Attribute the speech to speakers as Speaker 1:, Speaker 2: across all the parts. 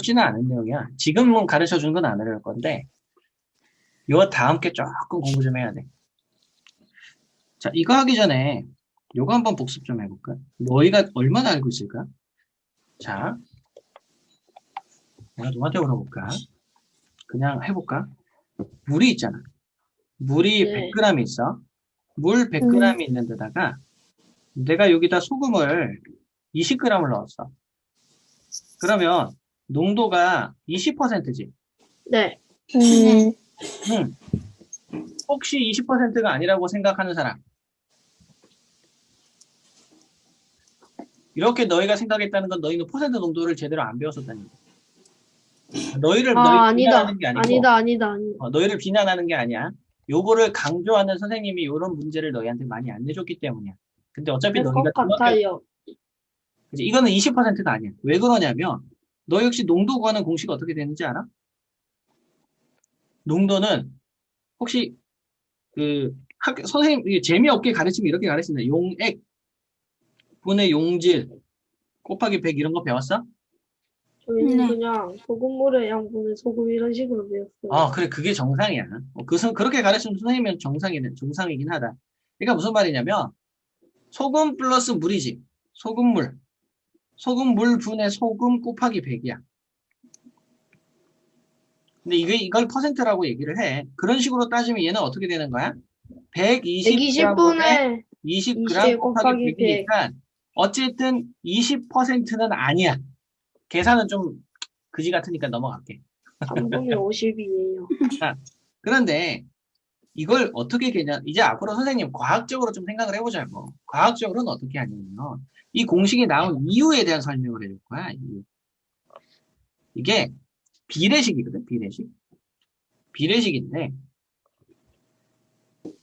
Speaker 1: 쉽지는 않은 내용이야. 지금은 가르쳐 준건안 어려울 건데 요 다음 게 조금 공부 좀 해야 돼. 자, 이거 하기 전에 요거 한번 복습 좀 해볼까? 너희가 얼마나 알고 있을까? 자, 내가 누구한테 물어볼까? 그냥 해볼까? 물이 있잖아. 물이
Speaker 2: 네.
Speaker 1: 100g 있어. 물 100g 있는 데다가 내가 여기다 소금을 20g을 넣었어. 그러면 농도가 20%지.
Speaker 2: 네.
Speaker 3: 음,
Speaker 1: 응. 혹시 20%가 아니라고 생각하는 사람? 이렇게 너희가 생각했다는 건 너희는 퍼센트 농도를 제대로 안 배웠었다는 거야. 너희를 너희
Speaker 2: 아, 아니다.
Speaker 1: 비난하는 게 아니고
Speaker 2: 아니다, 아니다, 아니다.
Speaker 1: 어, 너희를 비난하는 게 아니야. 요거를 강조하는 선생님이 이런 문제를 너희한테 많이 안 내줬기 때문이야. 근데 어차피
Speaker 2: 그럴
Speaker 1: 너희가
Speaker 2: 같아요.
Speaker 1: 그치? 이거는 20%가 아니야. 왜 그러냐면 너 역시 농도 구하는 공식 어떻게 되는지 알아? 농도는 혹시 그 학, 선생님 이게 재미없게 가르치면 이렇게 가르친다. 용액 분의 용질 곱하기 100 이런 거 배웠어?
Speaker 2: 저희는
Speaker 3: 네.
Speaker 2: 그냥 소금물의 양분의 소금 이런 식으로 배웠어요.
Speaker 1: 아, 그래, 그게 정상이야. 어, 그, 선- 그렇게 가르치는 선생님은 정상이는, 정상이긴 하다. 그러니까 무슨 말이냐면, 소금 플러스 물이지. 소금물. 소금 물 분의 소금 곱하기 100이야. 근데 이게, 이걸 퍼센트라고 얘기를 해. 그런 식으로 따지면 얘는 어떻게 되는 거야? 120g 분의
Speaker 2: 120분에
Speaker 1: 20g
Speaker 2: 20
Speaker 1: 곱하기
Speaker 2: 곱하기
Speaker 1: 100이니까, 어쨌든 20%는 아니야. 계산은 좀 그지 같으니까 넘어갈게.
Speaker 2: 3분의 50이에요.
Speaker 1: 그런데 이걸 어떻게 개념, 이제 앞으로 선생님 과학적으로 좀 생각을 해보자고. 과학적으로는 어떻게 하냐면, 이 공식이 나온 이유에 대한 설명을 해줄 거야, 이유. 이게 비례식이거든, 비례식. 비례식인데,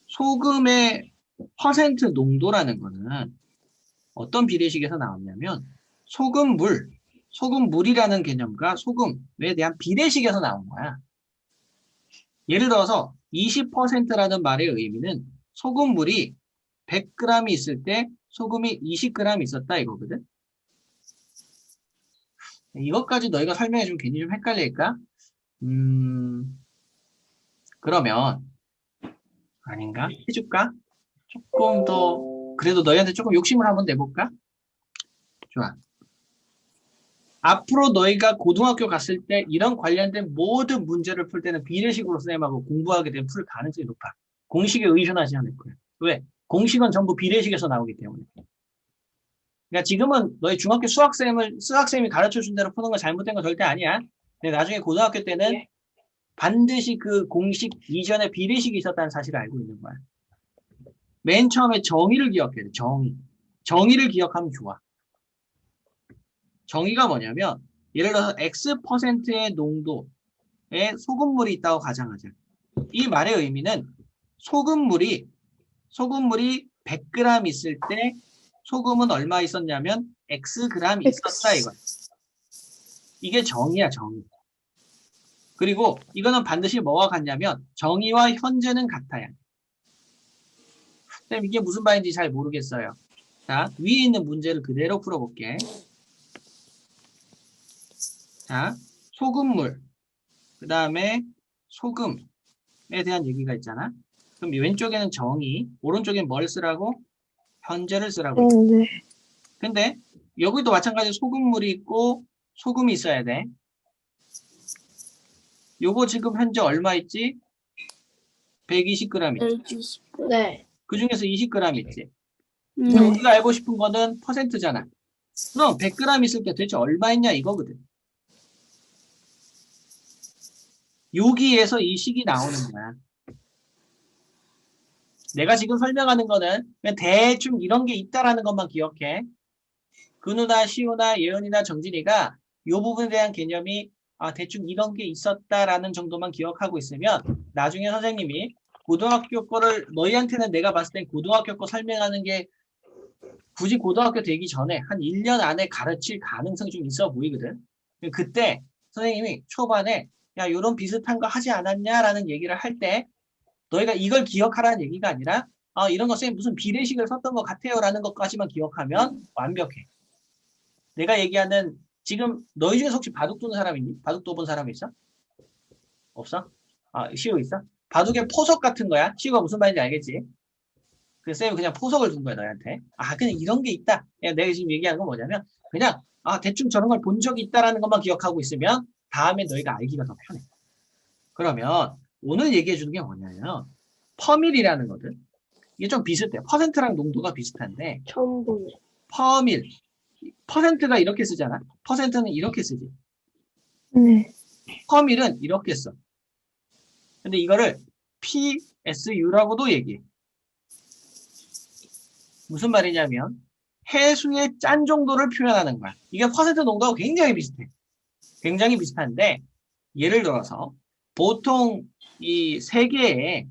Speaker 1: 소금의 퍼센트 농도라는 거는 어떤 비례식에서 나왔냐면, 소금물, 소금물이라는 개념과 소금에 대한 비례식에서 나온 거야. 예를 들어서 20%라는 말의 의미는 소금물이 100g 있을 때 소금이 20g 있었다 이거거든. 이것까지 너희가 설명해 주면 괜히 좀 헷갈릴까? 음, 그러면 아닌가? 해줄까? 조금 더 그래도 너희한테 조금 욕심을 한번 내볼까? 좋아. 앞으로 너희가 고등학교 갔을 때 이런 관련된 모든 문제를 풀 때는 비례식으로 쌤하고 공부하게 되면 풀 가능성이 높아. 공식에 의존하지 않을 거야. 왜? 공식은 전부 비례식에서 나오기 때문에. 그러니까 지금은 너희 중학교 수학쌤을, 수학쌤이 가르쳐 준 대로 푸는 건 잘못된 건 절대 아니야. 근데 나중에 고등학교 때는 반드시 그 공식 이전에 비례식이 있었다는 사실을 알고 있는 거야. 맨 처음에 정의를 기억해야 돼, 정의. 정의를 기억하면 좋아. 정의가 뭐냐면 예를 들어서 X%의 농도의 소금물이 있다고 가정하자. 이 말의 의미는 소금물이 소금물이 100g 있을 때 소금은 얼마 있었냐면 Xg 있었다 이거야. 이게 정의야 정의. 그리고 이거는 반드시 뭐와 같냐면 정의와 현재는 같아야. 선생님 이게 무슨 말인지 잘 모르겠어요. 자 위에 있는 문제를 그대로 풀어볼게. 자, 소금물, 그 다음에 소금에 대한 얘기가 있잖아. 그럼 이 왼쪽에는 정의, 오른쪽엔 뭘 쓰라고? 현재를 쓰라고.
Speaker 3: 네.
Speaker 1: 근데 여기도 마찬가지로 소금물이 있고 소금이 있어야 돼. 요거 지금 현재 얼마 있지? 120g 있지.
Speaker 2: 네.
Speaker 1: 그 중에서 20g 있지.
Speaker 3: 네.
Speaker 1: 근데 우리가 알고 싶은 거는 퍼센트잖아. 그럼 100g 있을 때 도대체 얼마 있냐 이거거든. 여기에서 이 식이 나오는 거야. 내가 지금 설명하는 거는 그냥 대충 이런 게 있다라는 것만 기억해. 근우나 시우나 예은이나 정진이가 이 부분에 대한 개념이 아, 대충 이런 게 있었다라는 정도만 기억하고 있으면 나중에 선생님이 고등학교 거를 너희한테는 내가 봤을 땐 고등학교 거 설명하는 게 굳이 고등학교 되기 전에 한 1년 안에 가르칠 가능성이 좀 있어 보이거든. 그때 선생님이 초반에 야, 이런 비슷한 거 하지 않았냐라는 얘기를 할 때 너희가 이걸 기억하라는 얘기가 아니라 아, 이런 거 쌤 무슨 비례식을 썼던 것 같아요라는 것까지만 기억하면 완벽해. 내가 얘기하는 지금 너희 중에서 혹시 바둑 두는 사람 있니? 바둑 둬본 사람 있어? 없어? 아, 시우 있어? 바둑에 포석 같은 거야? 시우가 무슨 말인지 알겠지? 그 쌤이 그냥 포석을 둔 거야, 너한테. 아, 그냥 이런 게 있다. 야, 내가 지금 얘기하는 건 뭐냐면, 그냥, 아, 대충 저런 걸 본 적이 있다라는 것만 기억하고 있으면, 다음에 너희가 알기가 더 편해. 그러면, 오늘 얘기해 주는 게 뭐냐면, 퍼밀이라는 거든. 이게 좀 비슷해. 퍼센트랑 농도가 비슷한데,
Speaker 2: 처음 보네.
Speaker 1: 퍼밀. 퍼센트가 이렇게 쓰잖아. 퍼센트는 이렇게 쓰지.
Speaker 3: 네.
Speaker 1: 퍼밀은 이렇게 써. 근데 이거를 PSU라고도 얘기해. 무슨 말이냐면 해수의 짠 정도를 표현하는 거야. 이게 퍼센트 농도하고 굉장히 비슷해. 굉장히 비슷한데 예를 들어서 보통 이 세계에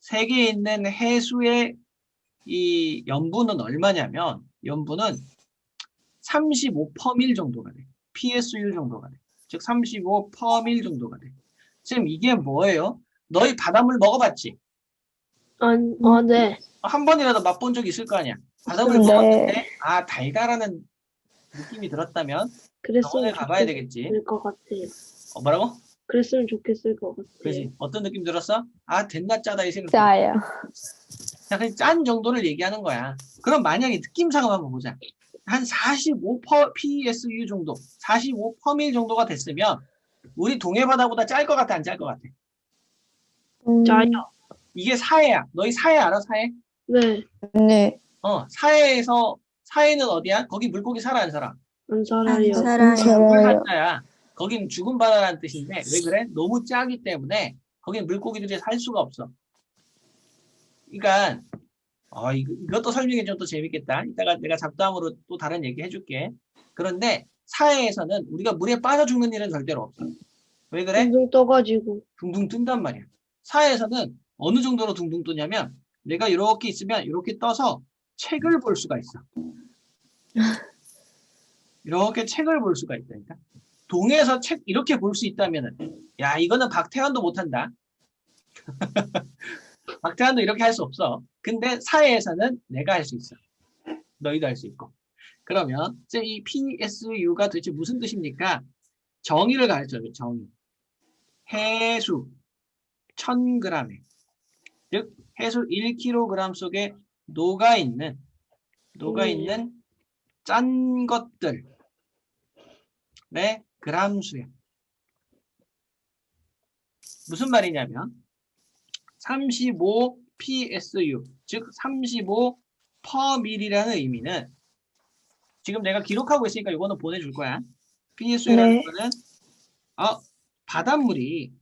Speaker 1: 세계에 있는 해수의 이 염분은 얼마냐면 염분은 35퍼밀 정도가 돼. PSU 정도가 돼. 즉 35퍼밀 정도가 돼. 지금 이게 뭐예요? 너희 바닷물 먹어봤지?
Speaker 2: 아니, 아, 네.
Speaker 1: 한 번이라도 맛본 적 있을 거 아니야. 바닷물
Speaker 3: 네.
Speaker 1: 먹었는데 아 달달하는 느낌이 들었다면
Speaker 2: 그랬으면
Speaker 1: 병원에 가봐야
Speaker 2: 좋겠을
Speaker 1: 되겠지.
Speaker 2: 것 같아요.
Speaker 1: 어, 뭐라고?
Speaker 2: 그랬으면 좋겠을 것 같아요.
Speaker 1: 그지? 어떤 느낌 들었어? 아 됐나 짜다 이 생각.
Speaker 3: 짜요.
Speaker 1: 자, 그냥 짠 정도를 얘기하는 거야. 그럼 만약에 느낌상을 한번 보자. 한 45% PSU 정도, 45%밀 정도가 됐으면 우리 동해 바다보다 짤 것 같아, 안 짤 것 같아?
Speaker 3: 음,
Speaker 2: 짜요.
Speaker 1: 이게 사해야. 너희 사해 알아? 사해?
Speaker 2: 네.
Speaker 3: 네.
Speaker 1: 어, 사해에서 사해는 어디야? 거기 물고기 살아 안 살아?
Speaker 2: 안 살아요.
Speaker 3: 살아요.
Speaker 1: 물 한자야. 거긴 죽은 바다라는 뜻인데 왜 그래? 너무 짜기 때문에 거긴 물고기들이 살 수가 없어. 그러니까 어, 이거, 이것도 설명해 주면 또 재밌겠다. 이따가 내가 잡담으로 또 다른 얘기 해줄게. 그런데 사해에서는 우리가 물에 빠져 죽는 일은 절대로 없어. 왜 그래?
Speaker 2: 둥둥 떠가지고.
Speaker 1: 둥둥 뜬단 말이야. 사해에서는 어느 정도로 둥둥 뜨냐면 내가 이렇게 있으면 이렇게 떠서 책을 볼 수가 있어. 이렇게 책을 볼 수가 있다니까. 동해에서 책 이렇게 볼 수 있다면은 야 이거는 박태환도 못한다. 박태환도 이렇게 할 수 없어. 근데 사해에서는 내가 할 수 있어. 너희도 할 수 있고. 그러면 이제 이 PSU가 도대체 무슨 뜻입니까? 정의를 가르쳐줘. 정의. 해수 1000g에 즉 해수 1kg 속에 녹아 있는 녹아
Speaker 2: 음.
Speaker 1: 있는 짠 것들 의 그람수야. 무슨 말이냐면 35 PSU 즉35 퍼밀이라는 의미는 지금 내가 기록하고 있으니까 이거는 보내줄 거야. PSU라는
Speaker 3: 네.
Speaker 1: 거는 어, 바닷물이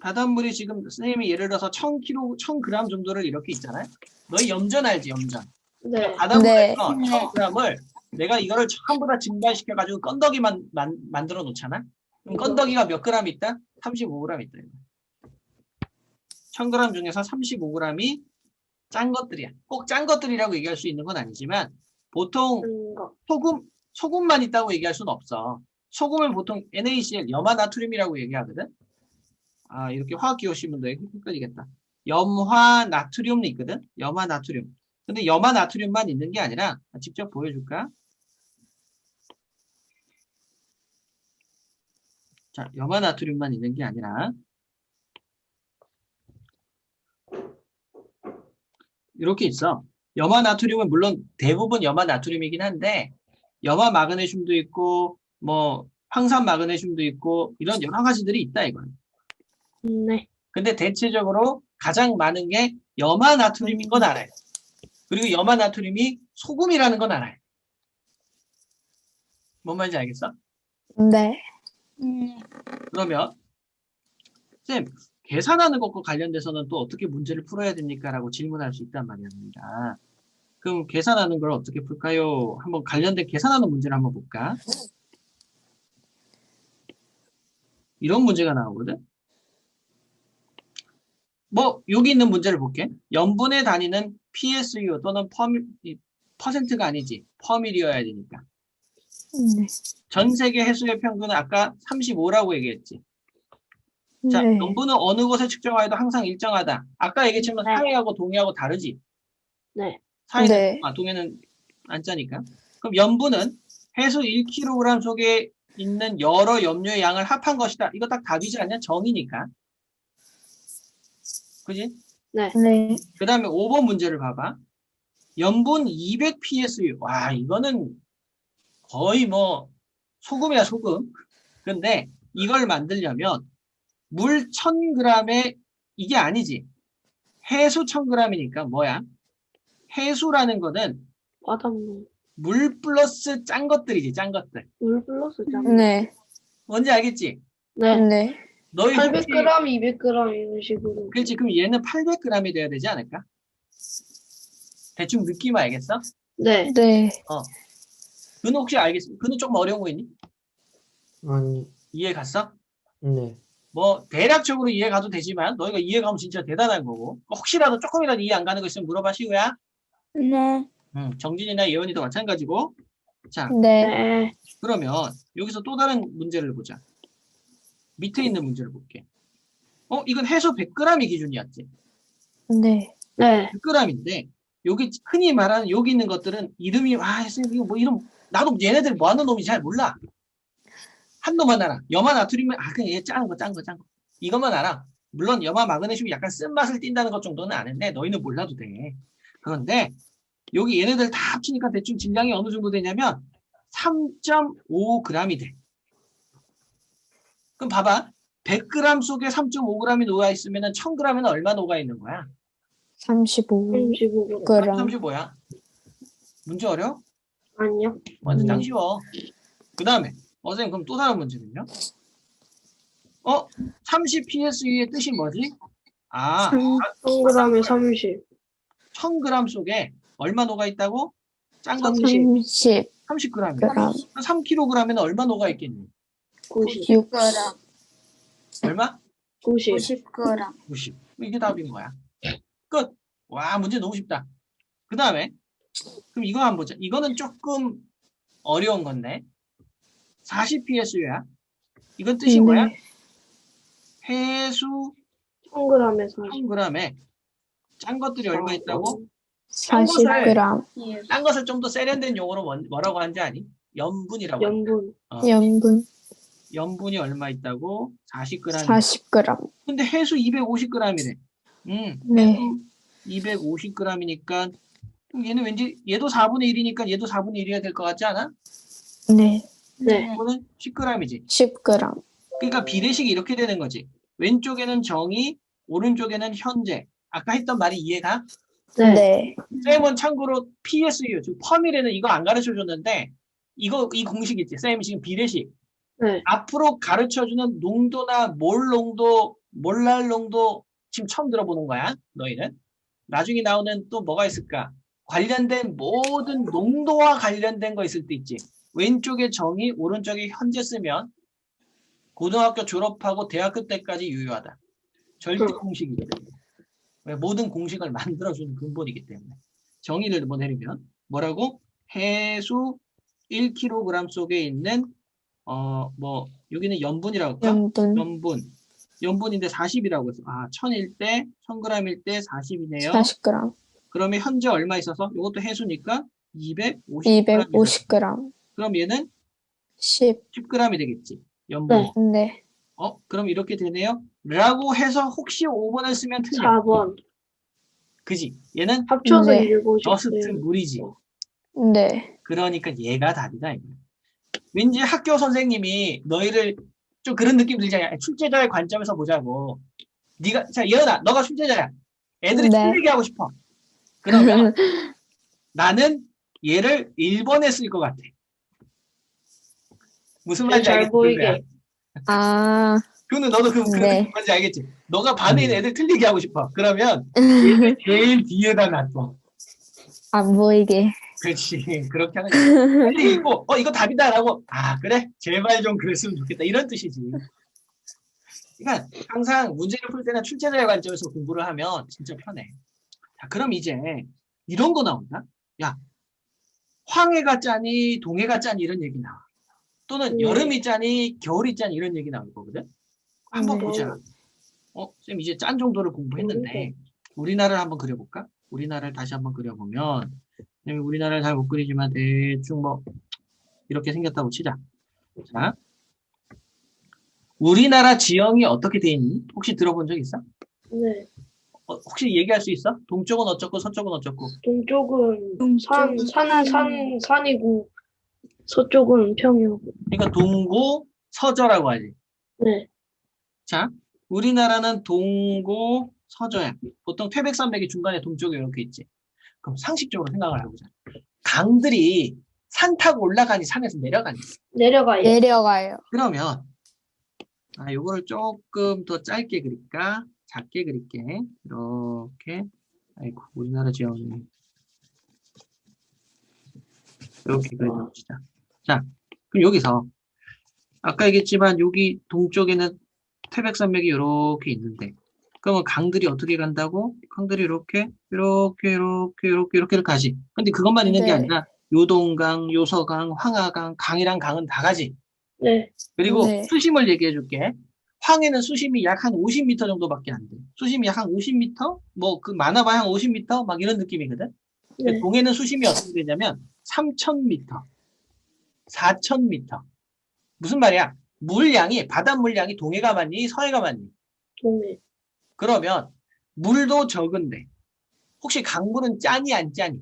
Speaker 1: 바닷물이 지금 선생님이 예를 들어서 1000kg, 1000g 정도를 이렇게 있잖아요. 너희 염전 알지, 염전.
Speaker 2: 네.
Speaker 1: 바닷물에서
Speaker 3: 네.
Speaker 1: 1000g을 내가 이거를 전부 다 증발시켜 가지고 건더기만 만, 만들어 놓잖아. 그럼 건더기가 몇 g 있다? 35g 있다. 1000g 중에서 35g이 짠 것들이야. 꼭 짠 것들이라고 얘기할 수 있는 건 아니지만 보통. 소금, 소금만 있다고 얘기할 수는 없어. 소금을 보통 NaCl, 염화나트륨이라고 얘기하거든. 아, 이렇게 화학 기호신 분들 헷갈리겠다. 염화나트륨이 있거든. 염화나트륨. 근데 염화나트륨만 있는 게 아니라 직접 보여줄까? 자, 염화 나트륨만 있는 게 아니라 이렇게 있어. 염화 나트륨은 물론 대부분 염화 나트륨이긴 한데 염화 마그네슘도 있고 뭐 황산 마그네슘도 있고 이런 여러 가지들이 있다 이건.
Speaker 2: 네.
Speaker 1: 근데 대체적으로 가장 많은 게 염화 나트륨인 건 알아요. 그리고 염화 나트륨이 소금이라는 건 알아요. 뭔 말인지 알겠어?
Speaker 3: 네.
Speaker 1: 그러면 쌤 계산하는 것과 관련돼서는 또 어떻게 문제를 풀어야 됩니까? 라고 질문할 수 있단 말입니다. 그럼 계산하는 걸 어떻게 풀까요? 한번 관련된 계산하는 문제를 한번 볼까? 이런 문제가 나오거든. 뭐 여기 있는 문제를 볼게. 염분의 단위는 PSU 또는 이 퍼센트가 아니지. 퍼밀이어야 되니까.
Speaker 3: 네.
Speaker 1: 전 세계 해수의 평균은 아까 35라고 얘기했지. 자,
Speaker 3: 네.
Speaker 1: 염분은 어느 곳에 측정하여도 항상 일정하다. 아까 얘기했지만
Speaker 2: 네.
Speaker 1: 사해하고 동해하고 다르지.
Speaker 2: 네.
Speaker 1: 사해는
Speaker 3: 네.
Speaker 1: 아, 동해는 안 짜니까. 그럼 염분은 해수 1kg 속에 있는 여러 염료의 양을 합한 것이다. 이거 딱 답이지 않냐? 정이니까. 그지?
Speaker 3: 네.
Speaker 1: 그 다음에 5번 문제를 봐봐. 염분 200 psu. 와, 이거는 거의 뭐 소금이야, 소금. 근데 이걸 만들려면 물 1000g에 이게 아니지. 해수 1000g이니까 뭐야? 해수라는 거는
Speaker 2: 바닷물.
Speaker 1: 물 플러스 짠 것들이지, 짠 것들.
Speaker 2: 물 플러스 장.
Speaker 3: 네.
Speaker 1: 뭔지 알겠지?
Speaker 2: 네.
Speaker 3: 네.
Speaker 1: 너희 혹시
Speaker 2: 800g, 200g 이런 식으로.
Speaker 1: 그렇지. 그럼 얘는 800g이 돼야 되지 않을까? 대충 느낌 알겠어?
Speaker 2: 네.
Speaker 3: 네.
Speaker 1: 그는 혹시 알겠어? 그는 조금 어려운 거 있니?
Speaker 4: 아니,
Speaker 1: 이해 갔어?
Speaker 4: 네.
Speaker 1: 뭐 대략적으로 이해 가도 되지만 너희가 이해 가면 진짜 대단한 거고 혹시라도 조금이라도 이해 안 가는 거 있으면 물어봐 시우야.
Speaker 3: 네.
Speaker 1: 음, 정진이나 예원이도 마찬가지고. 자
Speaker 3: 네.
Speaker 2: 네.
Speaker 1: 그러면 여기서 또 다른 문제를 보자. 밑에 있는 문제를 볼게. 어 이건 해소 100g이 기준이었지.
Speaker 3: 네.
Speaker 2: 네.
Speaker 1: 100g인데 여기 흔히 말하는 여기 있는 것들은 이름이 아 선생님 이거 뭐 이름 나도 얘네들 뭐 하는 놈인지 잘 몰라. 한 놈만 알아. 염화 나트륨은 아 그냥 얘 짠 거 짠 거 짠 거. 이것만 알아. 물론 염화 마그네슘이 약간 쓴맛을 띈다는 것 정도는 아는데 너희는 몰라도 돼. 그런데 여기 얘네들 다 합치니까 대충 질량이 어느 정도 되냐면 3.5g이 돼. 그럼 봐봐. 100g 속에 3.5g이 녹아 있으면 1000g에는 얼마 녹아 있는 거야?
Speaker 3: 35
Speaker 2: 35g.
Speaker 3: 그럼
Speaker 1: 35야. 문제 어려?
Speaker 2: 아니요.
Speaker 1: 완전 짱
Speaker 3: 음.
Speaker 1: 쉬워. 그 다음에, 어, 선생님, 그럼 또 다른 문제는요? 어? 30 PSU의 뜻이 뭐지? 아,
Speaker 2: 1000g에 30.
Speaker 1: 1000g 속에 얼마 녹아 있다고? 짠거 뜻이
Speaker 3: 30g
Speaker 1: 30g이야. 3kg에는 얼마 녹아 있겠니?
Speaker 2: 90.
Speaker 3: 6
Speaker 1: 얼마?
Speaker 2: 90.
Speaker 5: 50g.
Speaker 1: 90. 이게 답인 거야. 끝. 와, 문제 너무 쉽다. 그 다음에, 그럼 이거 한번 보자. 이거는 조금 어려운 건데, 40 PSU야. 이건 뜻이 뭐야? 해수
Speaker 2: 1000g에 40.
Speaker 1: 1000g에 짠 것들이 얼마 있다고?
Speaker 3: 40g
Speaker 1: 딴 것을 좀 더 세련된 용어로 뭔- 뭐라고 하는지 아니? 염분이라고. 하는 거야.
Speaker 2: 염분.
Speaker 1: 어,
Speaker 3: 염분
Speaker 1: 염분이 얼마 있다고? 40g.
Speaker 3: 40g
Speaker 1: 근데 해수 250g이네. 음,
Speaker 3: 네.
Speaker 1: 250g이니까 얘는 왠지 얘도 4분의 1이니까 얘도 4분의 1이어야 될 것 같지 않아?
Speaker 3: 네.
Speaker 2: 네.
Speaker 1: 이거는 10g이지.
Speaker 3: 10g
Speaker 1: 그러니까 비례식이 이렇게 되는 거지. 왼쪽에는 정의, 오른쪽에는 현재. 아까 했던 말이 이해가?
Speaker 2: 네.
Speaker 3: 네.
Speaker 1: 쌤은 참고로 PSU, 즉 펌이라는 이거 안 가르쳐 줬는데 이거 이 공식 있지. 쌤이 지금 비례식.
Speaker 2: 네.
Speaker 1: 앞으로 가르쳐 주는 농도나 몰 농도, 몰랄 농도 지금 처음 들어보는 거야. 너희는. 나중에 나오는 또 뭐가 있을까? 관련된 모든 농도와 관련된 거 있을 때 있지. 왼쪽에 정의, 오른쪽에 현재 쓰면 고등학교 졸업하고 대학교 때까지 유효하다. 절대
Speaker 2: 음.
Speaker 1: 공식이기 때문에. 왜? 모든 공식을 만들어주는 근본이기 때문에. 정의를 뭐 내리면 뭐라고? 해수 1kg 속에 있는 어 뭐 여기는 염분이라고 할까?
Speaker 3: 염분
Speaker 1: 염분. 염분인데 40이라고 했어. 아, 1000일 때, 1000g일 때 40이네요.
Speaker 3: 40g
Speaker 1: 그러면 현재 얼마 있어서? 이것도 해수니까 250g.
Speaker 3: 250g
Speaker 1: 그럼 얘는
Speaker 3: 10
Speaker 1: 10g이 되겠지. 염분.
Speaker 2: 네.
Speaker 3: 네.
Speaker 1: 어, 그럼 이렇게 되네요. 라고 해서 혹시 5번을 쓰면 틀려.
Speaker 2: 4번.
Speaker 1: 그지? 얘는
Speaker 2: 합쳐서
Speaker 3: 네.
Speaker 2: 150.
Speaker 1: 저스트 물이지.
Speaker 3: 네.
Speaker 1: 그러니까 얘가 답이다. 왠지 학교 선생님이 너희를 좀 그런 느낌 들잖아. 출제자의 관점에서 보자고. 네가 자 예은아, 너가 출제자야. 애들이
Speaker 3: 네.
Speaker 1: 틀리게 하고 싶어. 그러면 나는 얘를 1번에 쓸 것 같아. 무슨 말인지
Speaker 2: 잘
Speaker 1: 알겠지?
Speaker 2: 보이게.
Speaker 3: 아,
Speaker 1: 그는 너도 그, 그
Speaker 3: 네.
Speaker 1: 뭔지 알겠지? 너가 반에 있는 애들 틀리게 하고 싶어. 그러면 얘를 제일 뒤에다 놔둬.
Speaker 3: 안 보이게.
Speaker 1: 그렇지. 그렇게 하는 거야. 빨리 읽고, 어, 이거 답이다라고, 아, 그래? 제발 좀 그랬으면 좋겠다. 이런 뜻이지. 그러니까 항상 문제를 풀 때는 출제자의 관점에서 공부를 하면 진짜 편해. 자, 그럼 이제 이런 거 나온다? 야, 황해가 짜니, 동해가 짜니 이런 얘기 나와. 또는
Speaker 2: 네.
Speaker 1: 여름이 짜니, 겨울이 짜니 이런 얘기 나올 거거든? 한번
Speaker 3: 네.
Speaker 1: 보자. 어, 쌤 이제 짠 정도를 공부했는데, 우리나라를 한번 그려볼까? 우리나라를 다시 한번 그려보면, 우리나라를 잘 못 그리지만 대충 뭐 이렇게 생겼다고 치자. 자, 우리나라 지형이 어떻게 돼 있니? 혹시 들어본 적 있어?
Speaker 2: 네.
Speaker 1: 어, 혹시 얘기할 수 있어? 동쪽은 어쩌고 서쪽은 어쩌고?
Speaker 2: 동쪽은 산, 산, 산, 산이고, 서쪽은 평이고.
Speaker 1: 그러니까 동고 서저라고 하지.
Speaker 2: 네.
Speaker 1: 자, 우리나라는 동고 서저야. 보통 태백산맥이 중간에 동쪽에 이렇게 있지. 그럼 상식적으로 생각을 해보자. 강들이 산 타고 올라가니 산에서 내려가니.
Speaker 2: 내려가요.
Speaker 3: 내려가요.
Speaker 1: 그러면 아, 요거를 조금 더 짧게 그릴까? 작게 그릴게. 이렇게. 아이고, 우리나라 지형이 이렇게 그려봅시다. 자, 그럼 여기서 아까 얘기했지만 여기 동쪽에는 태백산맥이 이렇게 있는데 그러면 강들이 어떻게 간다고? 강들이 이렇게 이렇게 이렇게 이렇게 이렇게 가지. 근데 그것만 있는 게
Speaker 3: 네.
Speaker 1: 아니라 요동강, 요서강, 황하강, 강이랑 강은 다 가지.
Speaker 2: 네.
Speaker 1: 그리고
Speaker 3: 네.
Speaker 1: 수심을 얘기해 줄게. 황해는 수심이 약 한 50m 정도밖에 안 돼. 수심이 약 한 50m? 뭐 그 많아봐야 한 50m? 막 이런 느낌이거든.
Speaker 2: 네.
Speaker 1: 동해는 수심이 어떻게 되냐면 3,000m, 4,000m. 무슨 말이야? 물량이 바닷 물량이 동해가 많니 서해가 많니?
Speaker 2: 동해.
Speaker 1: 그러면 물도 적은데 혹시 강물은 짜니 안 짜니?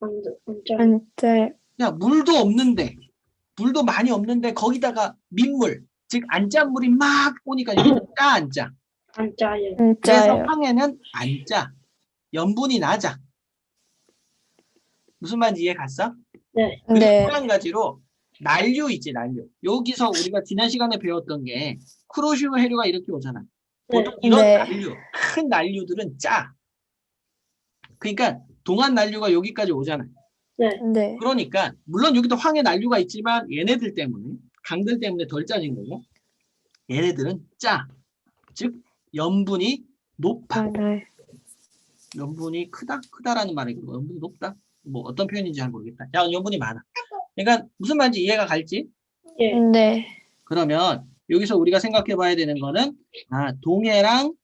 Speaker 2: 안, 안 짜.
Speaker 3: 안짜
Speaker 1: 야 물도 없는데 물도 많이 없는데 거기다가 민물 즉 안짠 물이 막 오니까 짜 안 짜?
Speaker 2: 안 짜요.
Speaker 1: 그래서
Speaker 3: 안짜요.
Speaker 1: 황해는 안 짜. 염분이 낮아. 무슨 말인지 이해 갔어?
Speaker 2: 네.
Speaker 1: 그리고
Speaker 3: 네.
Speaker 1: 또한 가지로 난류 있지 난류. 여기서 우리가 지난 시간에 배웠던 게 크로시오 해류가 이렇게 오잖아.
Speaker 2: 네.
Speaker 1: 보통 이런
Speaker 3: 네.
Speaker 1: 난류, 큰 난류들은 짜. 그러니까 동안 난류가 여기까지 오잖아.
Speaker 3: 네.
Speaker 1: 그러니까 물론 여기도 황해 난류가 있지만 얘네들 때문에 강들 때문에 덜 짜진 거고 얘네들은 짜. 즉 염분이 높아.
Speaker 3: 네.
Speaker 1: 염분이 크다? 크다라는 말이고 염분이 높다? 뭐 어떤 표현인지 잘 모르겠다. 야, 염분이 많아. 그러니까 무슨 말인지 이해가 갈지?
Speaker 2: 예.
Speaker 3: 네.
Speaker 1: 그러면 여기서 우리가 생각해 봐야 되는 거는 아, 동해랑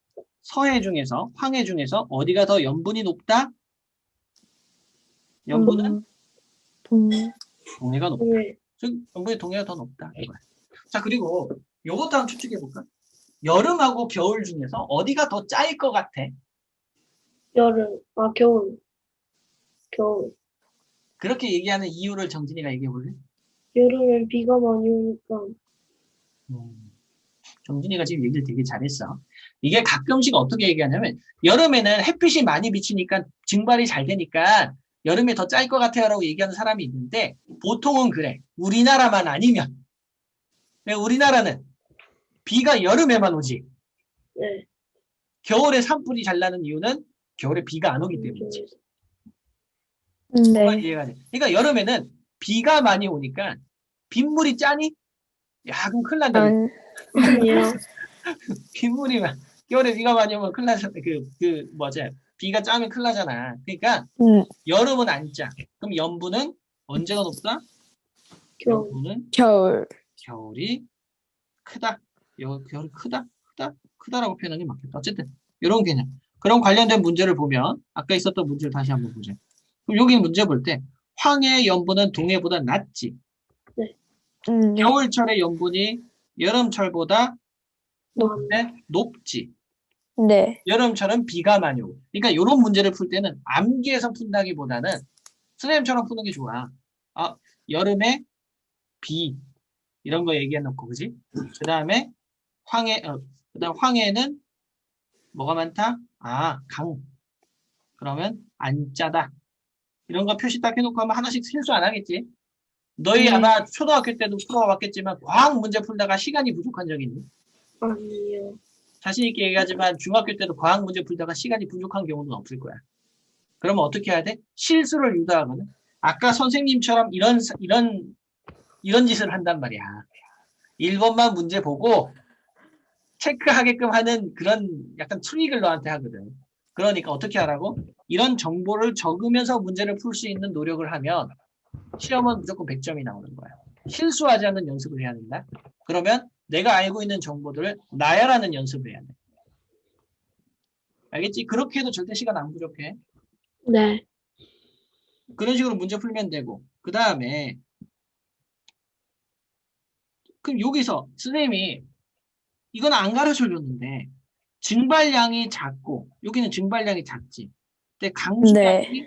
Speaker 1: 서해 중에서 황해 중에서 어디가 더 염분이 높다? 염분은
Speaker 3: 음, 동,
Speaker 1: 동해가 높다.
Speaker 2: 동해.
Speaker 1: 즉 염분이 동해가 더 높다. 이거야. 자, 그리고 요것도 한번 추측해 볼까? 여름하고 겨울 중에서 어디가 더 짜일 것 같아?
Speaker 2: 여름. 아, 겨울. 겨울.
Speaker 1: 그렇게 얘기하는 이유를 정진이가 얘기해 볼래?
Speaker 2: 여름엔 비가 많이 오니까.
Speaker 1: 음, 정진이가 지금 얘기를 되게 잘했어. 이게 가끔씩 어떻게 얘기하냐면 여름에는 햇빛이 많이 비치니까 증발이 잘 되니까 여름에 더 짤 것 같아요 라고 얘기하는 사람이 있는데 보통은 그래. 우리나라만 아니면 왜 우리나라는 비가 여름에만 오지
Speaker 2: 네.
Speaker 1: 겨울에 산불이 잘 나는 이유는 겨울에 비가 안 오기 때문이지. 정말
Speaker 3: 네.
Speaker 1: 이해가 돼. 그러니까 여름에는 비가 많이 오니까 빗물이 짜니? 야 그럼 큰일 난다. 빗물이 막 겨울에 비가 많이 오면 큰일 나잖아. 그, 그, 뭐지? 비가 짜면 큰일 나잖아. 그러니까
Speaker 3: 음,
Speaker 1: 여름은 안 짜. 그럼 염분은 언제가 높다?
Speaker 2: 겨울.
Speaker 1: 염분은
Speaker 3: 겨울.
Speaker 1: 겨울이 크다. 여, 겨울이 크다? 크다? 크다라고 표현하는 게 맞겠다. 어쨌든, 이런 개념. 그런 관련된 문제를 보면, 아까 있었던 문제를 다시 한번 보자. 그럼 여기 문제 볼 때, 황해 염분은 동해보다 낮지.
Speaker 3: 음, 네.
Speaker 1: 겨울철의 염분이 여름철보다
Speaker 2: 높.
Speaker 1: 네, 높지.
Speaker 3: 네.
Speaker 1: 여름철은 비가 많이 오고. 그러니까 이런 문제를 풀 때는 암기해서 푼다기보다는 선생님처럼 푸는 게 좋아. 아, 여름에 비 이런 거 얘기해 놓고 그지? 그 다음에 황해, 어, 그다음 황해는 뭐가 많다? 아, 강. 그러면 안 짜다. 이런 거 표시 딱 해놓고 하면 하나씩 실수 안 하겠지? 너희
Speaker 3: 네.
Speaker 1: 아마 초등학교 때도 풀어왔겠지만 과학 문제 풀다가 시간이 부족한 적 있니?
Speaker 2: 아니요.
Speaker 1: 자신 있게 얘기하지만 중학교 때도 과학 문제 풀다가 시간이 부족한 경우는 없을 거야. 그러면 어떻게 해야 돼? 실수를 유도하거든. 아까 선생님처럼 이런 사- 이런 이런 짓을 한단 말이야. 1번만 문제 보고 체크하게끔 하는 그런 약간 트릭을 너한테 하거든. 그러니까 어떻게 하라고? 이런 정보를 적으면서 문제를 풀 수 있는 노력을 하면 시험은 무조건 100점이 나오는 거야. 실수하지 않는 연습을 해야 된다. 그러면 내가 알고 있는 정보들을 나열하는 연습을 해야 돼. 알겠지? 그렇게 해도 절대 시간 안 부족해.
Speaker 2: 네.
Speaker 1: 그런 식으로 문제 풀면 되고. 그 다음에 그럼 여기서 선생님이 이건 안 가르쳐 줬는데 증발량이 작고 여기는 증발량이 작지. 근데 강수량이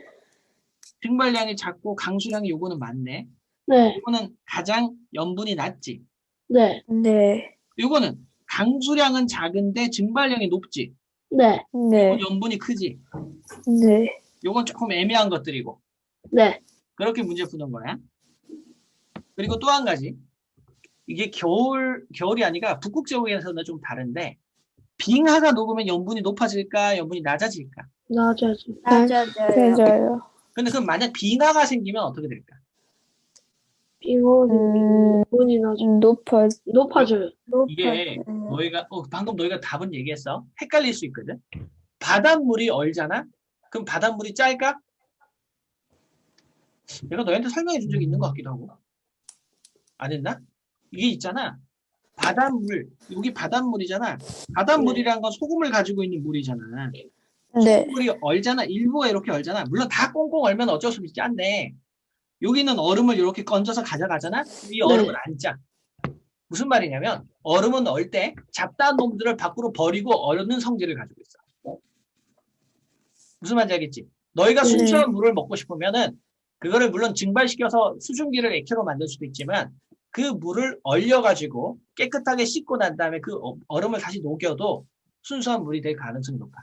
Speaker 1: 증발량이 작고 강수량이 요거는 많네.
Speaker 2: 네,
Speaker 1: 요거는 가장 염분이 낮지.
Speaker 2: 네,
Speaker 3: 네.
Speaker 1: 요거는 강수량은 작은데 증발량이 높지.
Speaker 2: 네,
Speaker 3: 네.
Speaker 1: 염분이 크지.
Speaker 3: 네.
Speaker 1: 요건 조금 애매한 것들이고.
Speaker 2: 네,
Speaker 1: 그렇게 문제 푸는 거야. 그리고 또 한 가지. 이게 겨울, 겨울이 아니라 북극 지역에서는 좀 다른데, 빙하가 녹으면 염분이 높아질까, 염분이 낮아질까?
Speaker 2: 낮아져.
Speaker 3: 맞아요. 맞아요.
Speaker 1: 근데 그럼 만약 빙하가 생기면 어떻게 될까?
Speaker 2: 빙하는
Speaker 3: 음.
Speaker 2: 문이 나죠.
Speaker 3: 높아.
Speaker 2: 높아져요.
Speaker 1: 이게 너희가, 어, 방금 너희가 답은 얘기했어. 헷갈릴 수 있거든. 바닷물이 얼잖아? 그럼 바닷물이 짤까? 내가 너희한테 설명해 준 적이 있는 것 같기도 하고. 안 했나? 이게 있잖아. 바닷물, 여기 바닷물이잖아. 바닷물이란 건 소금을 가지고 있는 물이잖아.
Speaker 3: 네.
Speaker 1: 물이 얼잖아. 일부가 이렇게 얼잖아. 물론 다 꽁꽁 얼면 어쩔 수 없이 짠데 여기는 얼음을 이렇게 건져서 가져가잖아. 이 얼음은 안 짜. 무슨 말이냐면 얼음은 얼 때 잡다한 놈들을 밖으로 버리고 얼는 성질을 가지고 있어. 무슨 말인지 알겠지? 너희가
Speaker 3: 네.
Speaker 1: 순수한 물을 먹고 싶으면은 그거를 물론 증발시켜서 수증기를 액체로 만들 수도 있지만 그 물을 얼려가지고 깨끗하게 씻고 난 다음에 그 어- 얼음을 다시 녹여도 순수한 물이 될 가능성이 높아.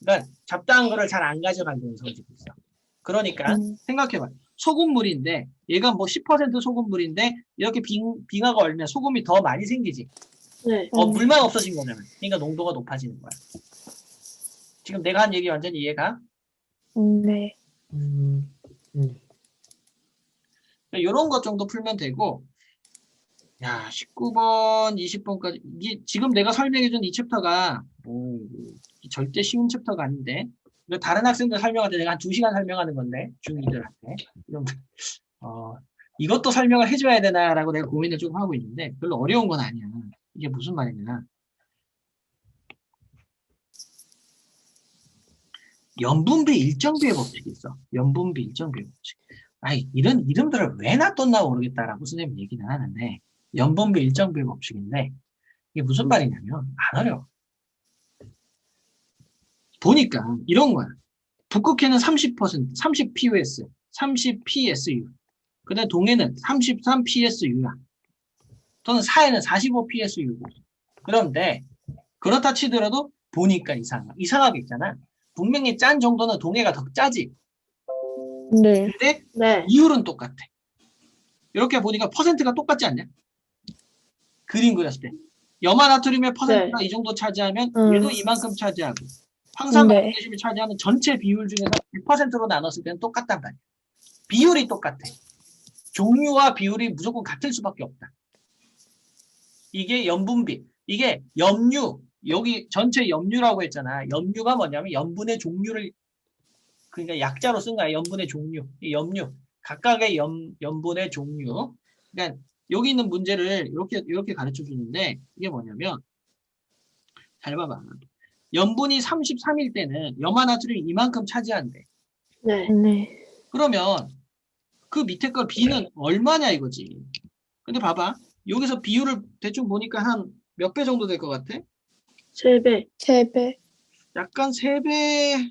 Speaker 1: 그러니까 잡다한 거를 잘 안 가져가는 성질이 있어. 그러니까
Speaker 3: 음.
Speaker 1: 생각해봐. 소금물인데 얘가 뭐 10% 소금물인데 이렇게 빙, 빙하가 얼면 소금이 더 많이 생기지.
Speaker 2: 네,
Speaker 1: 어,
Speaker 3: 음.
Speaker 1: 물만 없어진 거잖아. 그러니까 농도가 높아지는 거야. 지금 내가 한 얘기 완전히 이해가?
Speaker 3: 네.
Speaker 4: 음, 네.
Speaker 1: 이런 것 정도 풀면 되고, 야, 19번, 20번까지, 이게 지금 내가 설명해준 이 챕터가, 뭐, 절대 쉬운 챕터가 아닌데, 다른 학생들 설명할 때 내가 한 2시간 설명하는 건데, 중2들한테. 이런, 어, 이것도 설명을 해줘야 되나라고 내가 고민을 조금 하고 있는데, 별로 어려운 건 아니야. 이게 무슨 말이냐. 연분비 일정비의 법칙이 있어. 연분비 일정비의 법칙. 아이, 이런 이름들을 왜 놔뒀나 모르겠다라고 선생님 얘기는 하는데, 연분비 일정비의 법칙인데, 이게 무슨 말이냐면, 안 어려워. 보니까, 이런 거야. 북극해는 30%, 30PUS, 30PSU. 그 다음에 동해는 33PSU야. 또는 사해는 45PSU고. 그런데, 그렇다 치더라도, 보니까 이상, 이상하게 있잖아. 분명히 짠 정도는 동해가 더 짜지.
Speaker 3: 네.
Speaker 1: 근데,
Speaker 2: 네,
Speaker 1: 이율은 똑같아. 이렇게 보니까 퍼센트가 똑같지 않냐? 그림 그렸을 때. 염화나트륨의 퍼센트가 이 정도 차지하면
Speaker 3: 음.
Speaker 1: 얘도 이만큼 차지하고 항상
Speaker 3: 네.
Speaker 1: 마그네슘이 차지하는 전체 비율 중에서 100%로 나눴을 때는 똑같단 말이야. 비율이 똑같아. 종류와 비율이 무조건 같을 수밖에 없다. 이게 염분비. 이게 염류. 여기 전체 염류라고 했잖아. 염류가 뭐냐면 염분의 종류를 그러니까 약자로 쓴 거야. 염분의 종류. 이 염류. 각각의 염, 염분의 종류. 그러니까 여기 있는 문제를 이렇게 이렇게 가르쳐 주는데 이게 뭐냐면 잘 봐봐. 염분이 33일 때는 염화나트륨이 이만큼 차지한대.
Speaker 2: 네,
Speaker 3: 네.
Speaker 1: 그러면 그 밑에 거 B는 얼마냐 이거지. 근데 봐봐. 여기서 비율을 대충 보니까 한 몇 배 정도 될 것 같아?
Speaker 2: 세 배.
Speaker 3: 세 배.
Speaker 1: 약간 3배,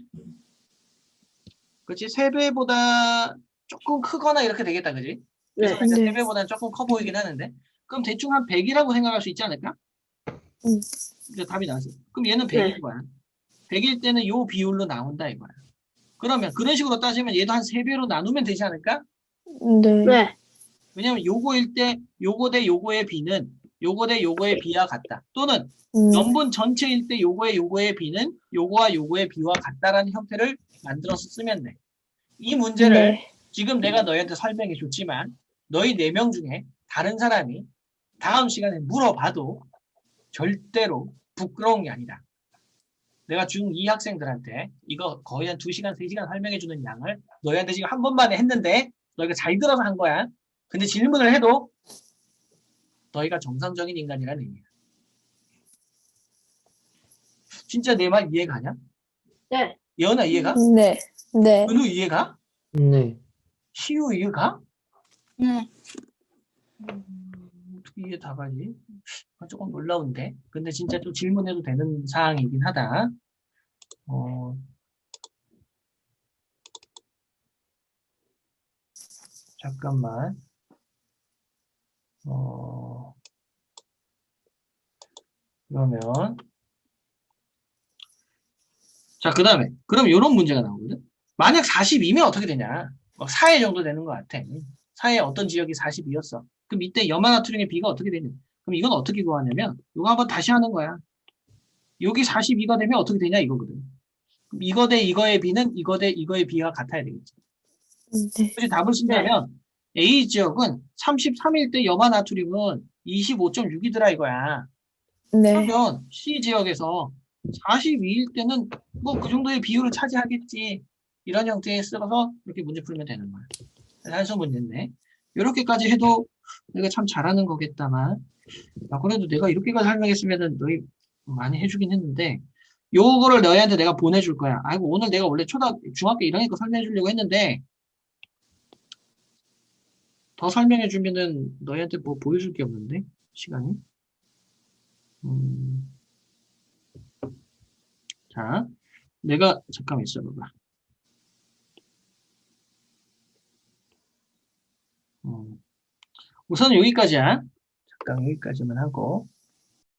Speaker 1: 그치? 3배보다 조금 크거나 이렇게 되겠다, 그지? 그래서
Speaker 2: 네,
Speaker 3: 네.
Speaker 1: 3배보다는 조금 커 보이긴 하는데, 그럼 대충 한 100이라고 생각할 수 있지 않을까?
Speaker 3: 음.
Speaker 1: 이제 답이 나왔어. 그럼 얘는 100일
Speaker 2: 네.
Speaker 1: 거야. 100일 때는 요 비율로 나온다, 이거야. 그러면 그런 식으로 따지면 얘도 한 3배로 나누면 되지 않을까?
Speaker 3: 네.
Speaker 2: 네,
Speaker 1: 왜냐면 요거일 때 요거 대 요거의 비는 요거 대 요거의 비와 같다. 또는
Speaker 3: 음.
Speaker 1: 염분 전체일 때 요거의 요거의 비는 요거와 요거의 비와 같다라는 형태를 만들어서 쓰면 돼. 이 문제를
Speaker 3: 네.
Speaker 1: 지금 내가 너희한테 설명해 줬지만 너희 네 명 중에 다른 사람이 다음 시간에 물어봐도 절대로 부끄러운 게 아니다. 내가 중2 학생들한테 이거 거의 한 2시간, 3시간 설명해 주는 양을 너희한테 지금 한 번만에 했는데 너희가 잘 들어서 한 거야. 근데 질문을 해도 너희가 정상적인 인간이라는 의미야. 진짜 내 말 이해가냐?
Speaker 2: 네,
Speaker 1: 예언아 이해가?
Speaker 3: 네. 네.
Speaker 1: 은우 이해가?
Speaker 4: 네.
Speaker 1: 시우 이해가?
Speaker 3: 네.
Speaker 1: 이게 다 가지? 아, 조금 놀라운데. 근데 진짜 좀 질문해도 되는 사항이긴 하다. 어, 잠깐만. 어, 그러면, 자, 그 다음에, 그럼 이런 문제가 나오거든. 만약 42면 어떻게 되냐? 막 4회 정도 되는 것 같아. 4회 어떤 지역이 42였어. 그럼 이때 염화나트륨의 비가 어떻게 되냐? 그럼 이건 어떻게 구하냐면, 이거 한번 다시 하는 거야. 여기 42가 되면 어떻게 되냐 이거거든. 그럼 이거 대 이거의 비는 이거 대 이거의 비가 같아야 되겠지.
Speaker 3: 네.
Speaker 1: 그래서 답을 쓴다면 A 지역은 33일 때 염화나트륨은 25.6이더라 이거야.
Speaker 3: 네.
Speaker 1: 그러면 C 지역에서 42일 때는 뭐 그 정도의 비율을 차지하겠지. 이런 형태에 써서 이렇게 문제 풀면 되는 거야. 단수 문제인데 이렇게까지 해도 내가 참 잘하는 거겠다만 아, 그래도 내가 이렇게까지 설명했으면은 너희 많이 해주긴 했는데 요거를 너희한테 내가 보내줄 거야. 아이고 오늘 내가 원래 초등 중학교 1학년 거 설명해 주려고 했는데 더 설명해 주면은 너희한테 뭐 보여줄 게 없는데 시간이. 음. 자, 내가 잠깐만 있어봐봐. 음. 우선 여기까지야. 잠깐 여기까지만 하고